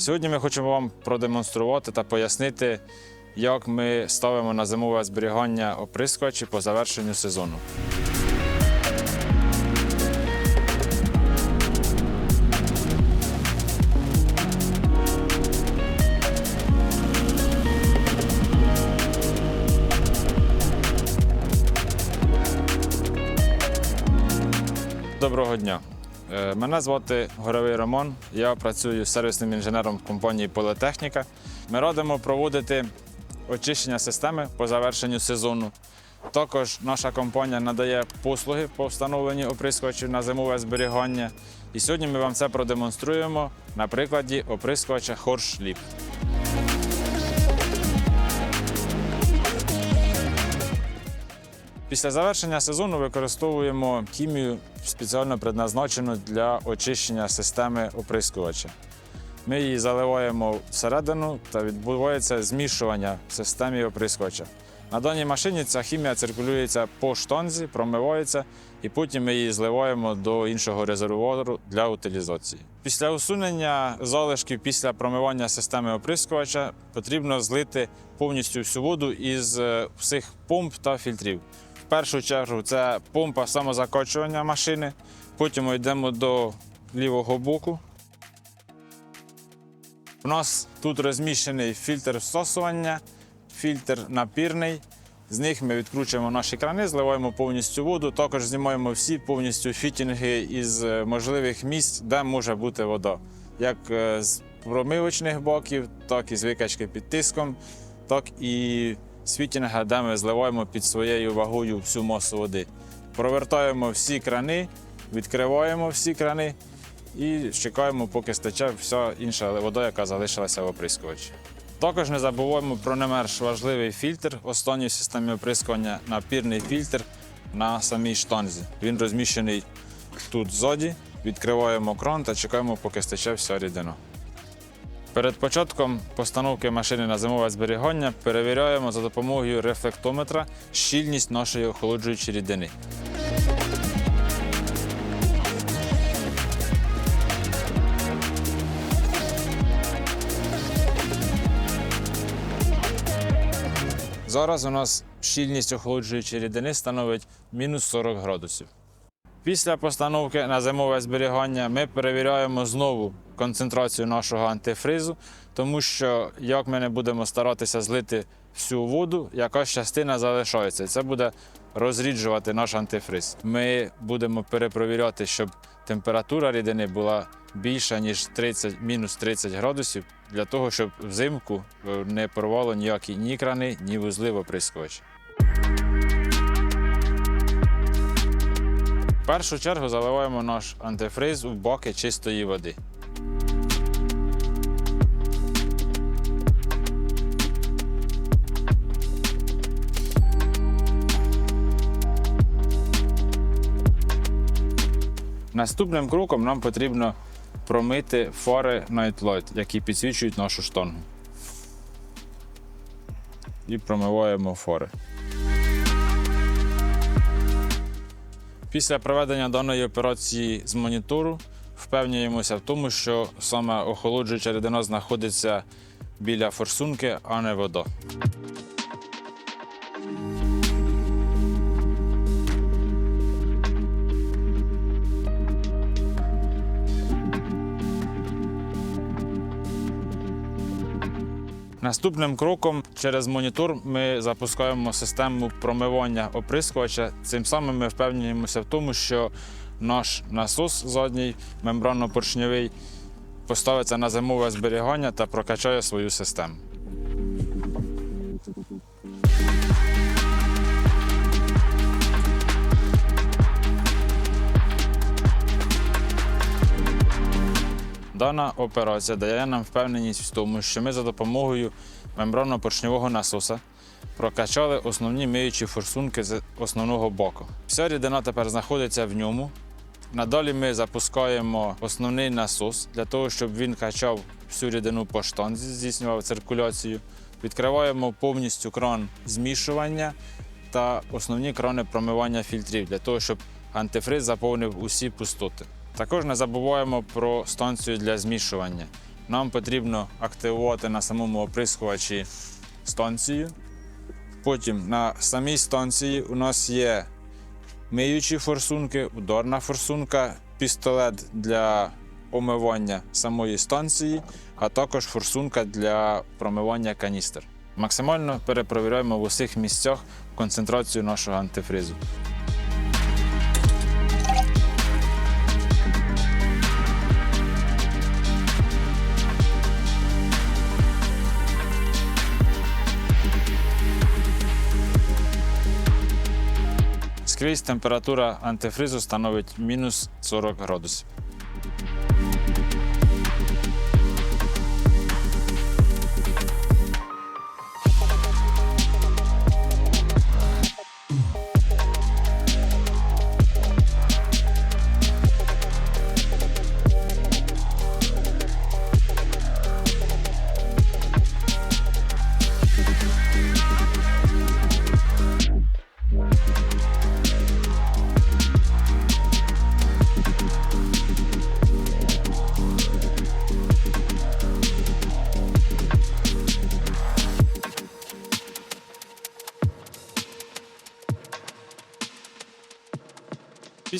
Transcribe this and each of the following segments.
Сьогодні ми хочемо вам продемонструвати та пояснити, як ми ставимо на зимове зберігання оприскувачі по завершенню сезону. Доброго дня. Е, Мене звати Горовий Роман. Я працюю сервісним інженером в компанії Політехніка. Ми радимо проводити очищення системи по завершенню сезону. Також наша компанія надає послуги по встановленню оприскувачів на зимове зберігання. І сьогодні ми вам це продемонструємо на прикладі оприскувача Хорш Після завершення сезону використовуємо хімію спеціально предназначену для очищення системи оприскувача. Ми її заливаємо всередину та відбувається змішування в системі оприскувача. На даній машині ця хімія циркулюється по штанзі, промивається і потім ми її зливаємо до іншого резервуару для утилізації. Після усунення залишків після промивання системи оприскувача потрібно злити повністю всю воду із е, всіх помп та фільтрів. Першу чергу це помпа самозакочування машини, потім ми йдемо до лівого боку. У нас тут розміщений фільтр всосування, фільтр напірний. З них ми відкручуємо наші крани, зливаємо повністю воду. Також знімаємо всі повністю фітінги із е, можливих місць, де може бути вода. Як е, з промивочних боків, так і з викачки під тиском, так і з фітінга, де ми зливаємо під своєю вагою всю масу води. Провертаємо всі крани, відкриваємо всі крани і чекаємо, поки стече вся інша вода, яка залишилася в оприскувачі. Також не забуваємо про не менш важливий фільтр останньої в системі оприскування напірний фільтр на самій штанзі. Він розміщений тут ззаді. Відкриваємо кран та чекаємо, поки стече вся рідина. Перед початком постановки машини на зимове зберігання перевіряємо за допомогою рефлектометра щільність нашої охолоджуючої рідини. Зараз у нас щільність охолоджуючої рідини становить мінус 40 градусів. Після постановки на зимове зберігання ми перевіряємо знову концентрацію нашого антифризу, тому що як ми не будемо старатися злити всю воду, якась частина залишається. Це буде розріджувати наш антифриз. Ми будемо перепровіряти, щоб температура рідини була більша, ніж 30, мінус 30 градусів, для того, щоб взимку е, не порвало ніякі ні крани, ні вузли в оприскувачі. В першу чергу заливаємо наш антифриз у баки чистої води. Наступним кроком нам потрібно промити фари Night Light, які підсвічують нашу штангу. І промиваємо фари. Після проведення даної операції з монітору впевнюємося в тому, що саме охолоджуюча рідина знаходиться біля форсунки, а не вода. Наступним кроком через монітор ми запускаємо систему промивання оприскувача. Цим самим ми впевнюємося в тому, що наш насос задній мембранно-поршньовий поставиться на зимове зберігання та прокачає свою систему. Дана операція дає нам впевненість в тому, що ми за допомогою мембранно-поршньового насоса прокачали основні миючі форсунки з основного боку. Вся рідина тепер знаходиться в ньому. Надалі ми запускаємо основний насос для того, щоб він качав всю рідину по штанзі, здійснював циркуляцію. Відкриваємо повністю кран змішування та основні крони промивання фільтрів для того, щоб антифриз заповнив усі пустоти. Також не забуваємо про станцію для змішування. Нам потрібно активувати на самому оприскувачі станцію. Потім на самій станції у нас є миючі форсунки, ударна форсунка, пістолет для омивання самої станції, а також форсунка для промивання каністр. Максимально перепровіряємо в усіх місцях концентрацію нашого антифризу. Скрізь температура антифризу становить мінус 40 градусів.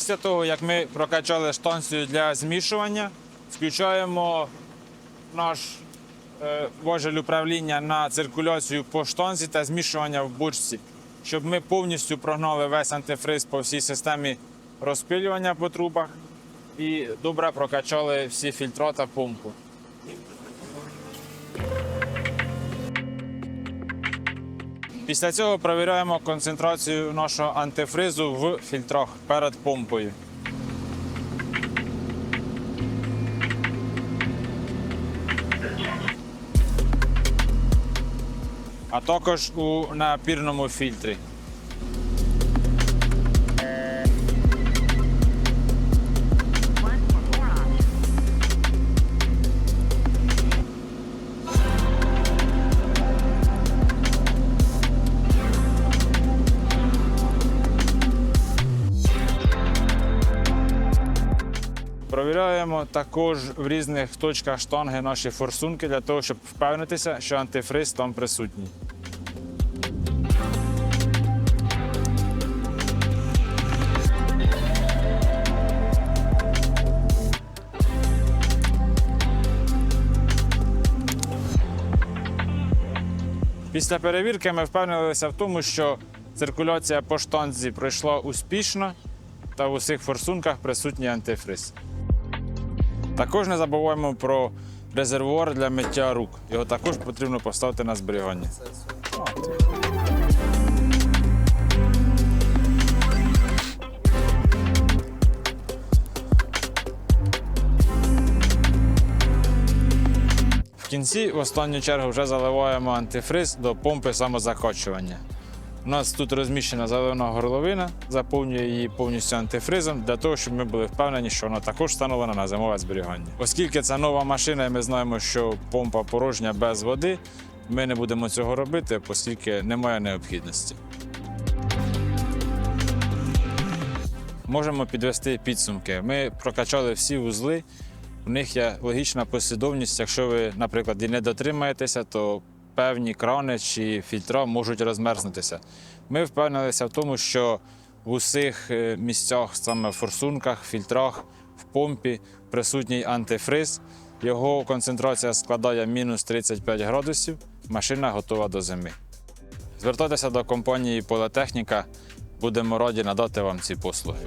Після того, як ми прокачали станцію для змішування, включаємо наш е, важель управління на циркуляцію по штанзі та змішування в бочці, щоб ми повністю прогнали весь антифриз по всій системі розпилювання по трубах і добре прокачали всі фільтра та помпу. Після цього перевіряємо концентрацію нашого антифризу в фільтрах перед помпою. А також у напірному фільтрі. Провіряємо також в різних точках штанги наші форсунки для того, щоб впевнитися, що антифриз там присутній. Після перевірки ми впевнилися в тому, що циркуляція по штанзі пройшла успішно та в усіх форсунках присутній антифриз. Також не забуваємо про резервуар для миття рук. Його також потрібно поставити на зберігання. В кінці, в останню чергу, вже заливаємо антифриз до помпи самозакочування. У нас тут розміщена заливна горловина, заповнює її повністю антифризом для того, щоб ми були впевнені, що вона також встановлена на зимове зберігання. Оскільки це нова машина, і ми знаємо, що помпа порожня без води, ми не будемо цього робити, оскільки немає необхідності. Можемо підвести підсумки. Ми прокачали всі вузли. У них є логічна послідовність. Якщо ви, наприклад, і не дотримаєтеся, то певні крани чи фільтра можуть розмерзнутися. Ми впевнилися в тому, що в усіх е, місцях, саме в форсунках, фільтрах, в помпі присутній антифриз. Його концентрація складає мінус 35 градусів. Машина готова до зими. Звертайтеся до компанії Полетехніка. Будемо раді надати вам ці послуги.